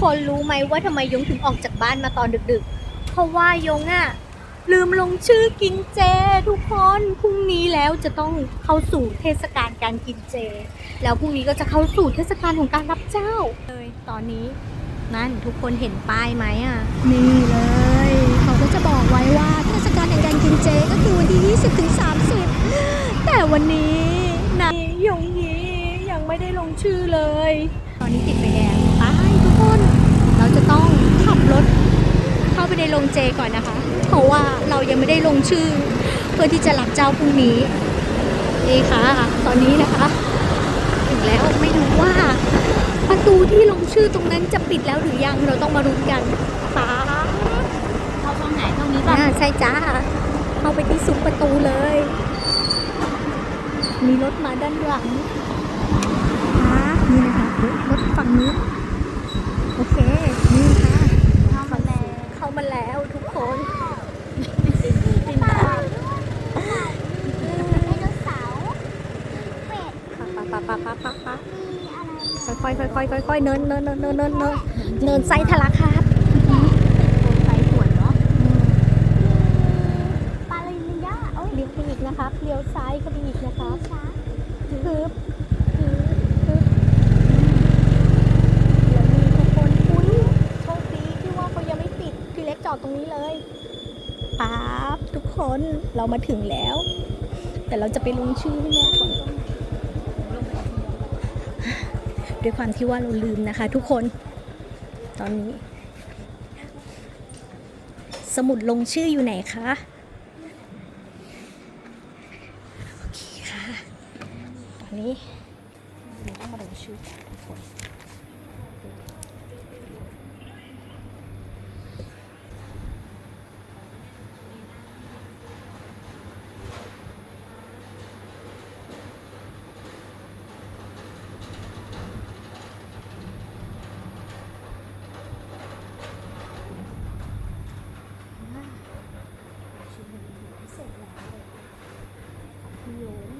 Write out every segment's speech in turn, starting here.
คนรู้ไหมว่าทำไมยงถึงออกจากบ้านมาตอนดึกๆ เพราะว่ายงอะลืมลงชื่อกินเจ ทุกคนพรุ่งนี้แล้วจะต้องเข้าสู่เทศกาลการกินเจ แล้วพรุ่งนี้ก็จะเข้าสู่เทศกาลของการรับเจ้าเลยตอนนี้นั่นทุกคนเห็นป้ายไหมอะนี่เลย เขาก็จะบอกไว้ว่าเทศกาลแห่งการกินเจก็คือวันที่ 20ถึง30 แต่วันนี้นะยงยียังไม่ได้ลงชื่อเลย ตอนนี้ติดไฟแดงไปทุกคน เราจะต้องขับรถ เข้าไปในโรงเจก่อนนะคะ เพราะว่าเรายังไม่ได้ลงชื่อ เพื่อที่จะรับเจ้าพรุ่งนี้นี่ค่ะ ตอนนี้นะคะ ถึงแล้วไม่รู้ว่า ประตูที่ลงชื่อตรงนั้นจะปิดแล้วหรือยังเราต้องมารุ้นกันค่ะเข้าช่องไหนช่องนี้ป่ะอ่าใช่จ้าเข้าไปที่ซุ้มประตูเลย มีรถมาด้านหลังค่ะนี่นะคะรถฝั่งนี้ โอเค นี่ค่ะ เข้ามาแล้ว เข้ามาแล้วทุกคน ติดตาม ไดโนเสาร์เป็ด ปะปะปะปะปะปะมีอะไรค่อยค่อยค่อยค่อยค่อยเนินเนินเนินเนินเนินเนินเนินไซทะลักครับไปสวยเนาะปาลินยาโอ้ยเลี้ยวไปอีกนะครับเลี้ยวซ้ายเข้าไปอีกนะครับคนอุ้ยโชคดีที่ว่าเขายังไม่ปิดพี่เล็กจอดตรงนี้เลยป๊าบทุกคนเรามาถึงแล้ว แต่เราจะไปลงชื่อให้แม่ก่อน ด้วยความที่ว่าเราลืมนะคะ ทุกคนตอนนี้ สมุดลงชื่ออยู่ไหนคะโอเคค่ะตอนนี้เราต้องมาลงชื่อทุกคนเสร็จแล้วพี่โยน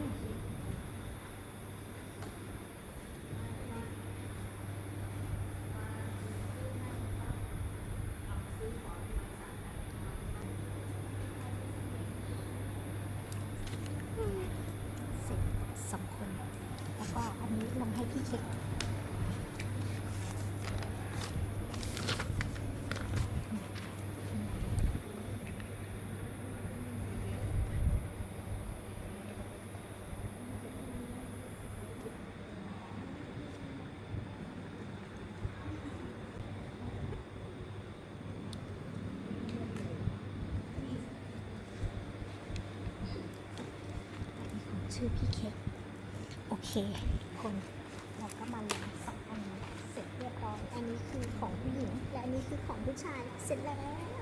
เสร็จสองคน แล้วก็อันนี้ ลองให้พี่เช็คชื่อพี่เค้ก โอเค คนเราก็มาลงสองอันนี้เสร็จเรียบร้อยอันนี้คือของผู้หญิง และอันนี้คือของผู้ชายเสร็จแล้ว